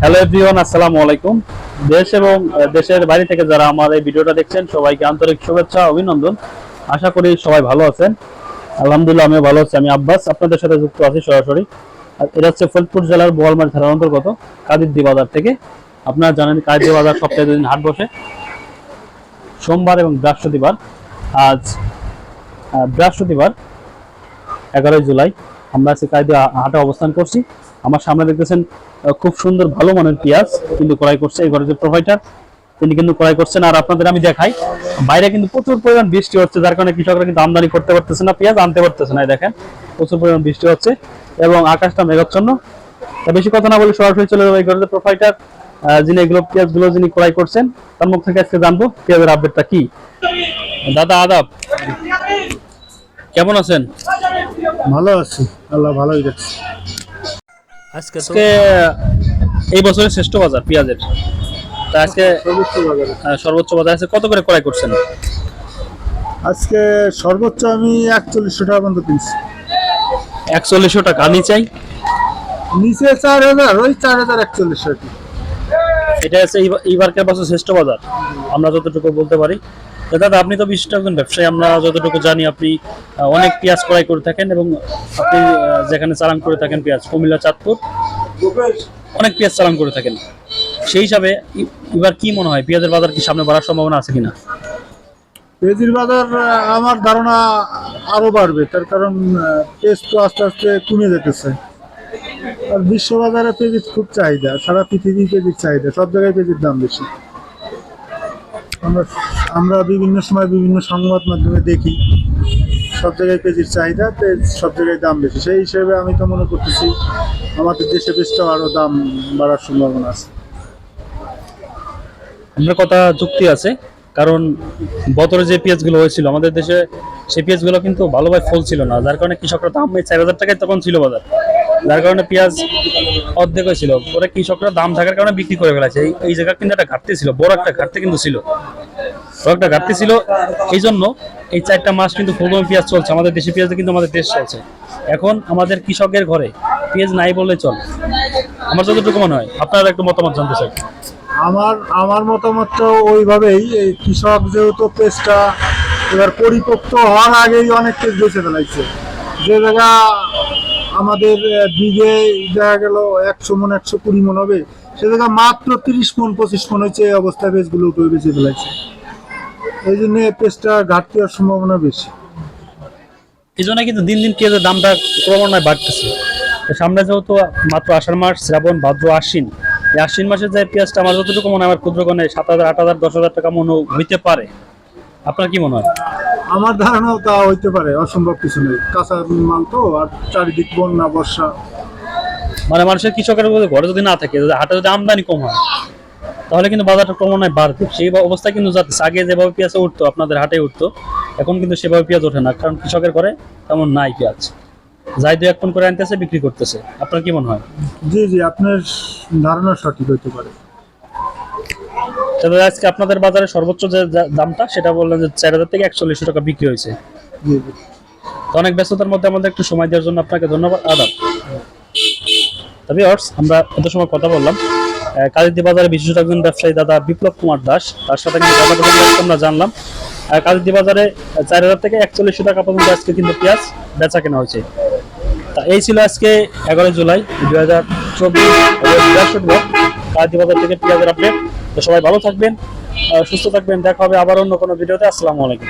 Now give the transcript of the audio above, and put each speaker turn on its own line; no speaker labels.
Hello everyone আসসালামু আলাইকুম দেশ এবং দেশের বাইরে থেকে যারা আমার এই ভিডিওটা দেখছেন, সবাইকে আন্তরিক শুভেচ্ছা, অভিনন্দন। আশা করি সবাই ভালো আছেন। আলহামদুলিল্লাহ, আমিও ভালো আছি। আমি আব্বাস, আপনাদের সাথে যুক্ত আছি সরাসরি। আর এটা হচ্ছে ফরিদপুর জেলার বোয়ালমারি থানার অন্তর্গত কাদিরদি বাজার থেকে। আপনারা জানেন কাদিরদি বাজার সপ্তাহে দুদিন হাট বসে। সোমবার এবং বৃহস্পতিবার, আজ বৃহস্পতিবার, এগারোই জুলাই। আমরা আজকে কায়দে হাটে অবস্থান করছি। আমার সামনে দেখতেছেন খুব সুন্দর ভালো মানের পেঁয়াজ কিন্তু ক্রয় করছে এই ঘরের প্রোভাইডার তিনি কিন্তু ক্রয় করছেন। আর আপনাদের আমি দেখাই, বাইরে কিন্তু প্রচুর পরিমাণ বৃষ্টি হচ্ছে, যার কারণে কৃষকরা কিন্তু আমদানি করতে পারতেছে না, পেঁয়াজ আনতে পারতেছে না দেখেন, প্রচুর পরিমাণ বৃষ্টি হচ্ছে এবং আকাশটা মেঘাচ্ছন্ন। বেশি কথা না বলে সরাসরি চলে যাব এই ঘরের যে প্রোভাইডার যিনি এগুলো পেঁয়াজগুলো যিনি ক্রয় করছেন, তার মুখ থেকে আজকে জানব, পেঁয়াজের আপডেটটা কি। দাদা, আদাব। কেমন আছেন?
ভালো আছি আল্লাহ ভালোই রাখছে
আজকে এই বছরের শ্রেষ্ঠ বাজার পেঁয়াজের। তা আজকে
সর্বোচ্চ বাজারে
সর্বোচ্চ বাজার আছে কত করে ক্রয় করছেন?
আজকে সর্বোচ্চ আমি একচল্লিশশো টাকা পর্যন্ত কিনছি।
একচল্লিশশো টাকা আমি চাই।
নিচে চার হাজার ওই চার হাজার একচল্লিশশো
এটা হচ্ছে এইবার- এইবারকার বছর শ্রেষ্ঠ বাজার। আমরা যতটুকু বলতে পারি। দাদা, আপনি তো বিশিষ্ট একজন ব্যবসায়ী। আমরা যতটুকু জানি আপনি অনেক পেঁয়াজ ক্রয় করে থাকেন এবং আপনি যেখানে চালান করে থাকেন পেঁয়াজ, কুমিল্লা, চাঁদপুর, অনেক পেঁয়াজ চালান করে থাকেন। সেই হিসাবে এবার কি মনে হয়, পেঁয়াজের বাজার কি সামনে বাড়ার সম্ভাবনা আছে কিনা?
পেঁয়াজির বাজার আমার ধারণা আরও বাড়বে। তার কারণ পেঁয়াজ তো আস্তে আস্তে কমে যেতেছে। আর বিশ্ব বাজারে পেঁয়াজির খুব চাহিদা, সারা পৃথিবী পেঁয়াজির চাহিদা, সব জায়গায় পেঁয়াজির দাম বেশি। আমরা আমরা বিভিন্ন সময় বিভিন্ন সংবাদ মাধ্যমে দেখি। সব জায়গায় পেঁয়াজির চাহিদা পেঁয়াজ সব জায়গায় দাম বেশি। সেই হিসেবে আমি তো মনে করতেছি, আমাদের দেশে পেঁয়াজটাও আরও দাম বাড়ার সম্ভাবনা আছে।
আপনার কথা যুক্তি আছে, কারণ বছরে যে পেঁয়াজগুলো হয়েছিল, আমাদের দেশে সেই পেঁয়াজগুলো কিন্তু ভালোভাবে ফল ছিল না। যার কারণে কৃষকরা দাম চার হাজার টাকায় তখন ছিল বাজার। যার কারণে পেঁয়াজ অর্ধেক হয়েছিল। পরে কৃষকরা দাম থাকার কারণে বিক্রি করে ফেলেছে। এই জায়গা কিন্তু একটা ঘাটতি ছিল, বড় একটা ঘাটতি কিন্তু ছিল। বড় একটা ঘাটতি ছিল। এই জন্য এই চারটা মাস কিন্তু ফুলকপি পেঁয়াজ চলছে। আমাদের দেশি পেঁয়াজে কিন্তু আমাদের দেশ চলছে। এখন আমাদের কৃষকের ঘরে পেঁয়াজ নাই বললে চল। আমার যতটুকু মনে হয়। আপনারা একটু মতামত জানতে চাই।
আমার আমার মতামতটা ওইভাবেই। এই কৃষক যেহেতু পেস্টটা এবার পরিপক্ত হওয়ার আগেই অনেক পেজ বেঁচে ফেলাইছে। যে জায়গা আমাদের বিঘে দেখা গেল একশো মন, একশো কুড়ি মন হবে। সে জায়গা মাত্র তিরিশ মন, পঁচিশ মন হয়েছে এই অবস্থায় পেজগুলো উঠে বেঁচে ফেলাইছে এই জন্য পেস্টটা ঘাটতি হওয়ার সম্ভাবনা বেশি।
এই জন্য কিন্তু দিন দিন পেঁয়াজের দামটা ক্রমান্বয়ে বাড়তেছে। সামনে যেহেতু মাত্র আষাঢ় মাস, শ্রাবণ, ভাদ্র, আশ্বিন, এই আশ্বিন মাসের যে পেঁয়াজটা আমার যতটুকু মনে হয় আমার ক্ষুদ্র গণে সাত হাজার, আট হাজার, দশ হাজার টাকা মনে হইতে পারে। আপনার কি মনে হয়?
আমার ধারণাও তা হইতে পারে অসম্ভব কিছু নেই। কাঁচা মাল তো আর চারিদিক বন্যা বর্ষা।
মানে মানুষের কৃষকের ঘরে যদি না থাকে হাটে যদি আমদানি কম হয় তাহলে কিন্তু বাজারটা ক্রমান্বয়ে বাড়বে। সেই অবস্থা কিন্তু যাচ্ছে। আগে যেভাবে পেঁয়াজ উঠতো আপনাদের হাটে উঠতো এখন কিন্তু সেভাবে পেঁয়াজ ওঠে না। কারণ কৃষকের ঘরে তেমন নাই পেঁয়াজ। যাই দু এক করে আনতেছে বিক্রি করতেছে। আপনার কি মনে হয়?
জি জি আপনার ধারণা সঠিক হইতে পারে।
তবে আজকে আপনাদের বাজারে সর্বোচ্চ যে দামটা সেটা বললেন যে চার হাজার থেকে একচল্লিশশো টাকা বিক্রি হয়েছে। অনেক ব্যস্ততার মধ্যে আমাদের একটু সময় দেওয়ার জন্য আপনাকে ধন্যবাদ। আদাব। তবে অর্স আমরা এত সময় কথা বললাম। আহ, কালিদ্দি বাজারে বিশেষ একজন ব্যবসায়ী দাদা বিপ্লব কুমার দাস তার সাথে কিন্তু আমরা জানলাম। আর কালিদ্দি বাজারে চার হাজার থেকে একচল্লিশশো টাকা পর্যন্ত আজকে কিন্তু পেঁয়াজ বেচা কেনা হয়েছে। তা এই ছিল আজকে এগারোই জুলাই দুই হাজার চব্বিশ। কালিদ্দি বাজার থেকে পেঁয়াজের আপডেট তো সবাই ভালো থাকবেন সুস্থ থাকবেন দেখা হবে আবার অন্য কোনো ভিডিওতে। আসসালামু আলাইকুম।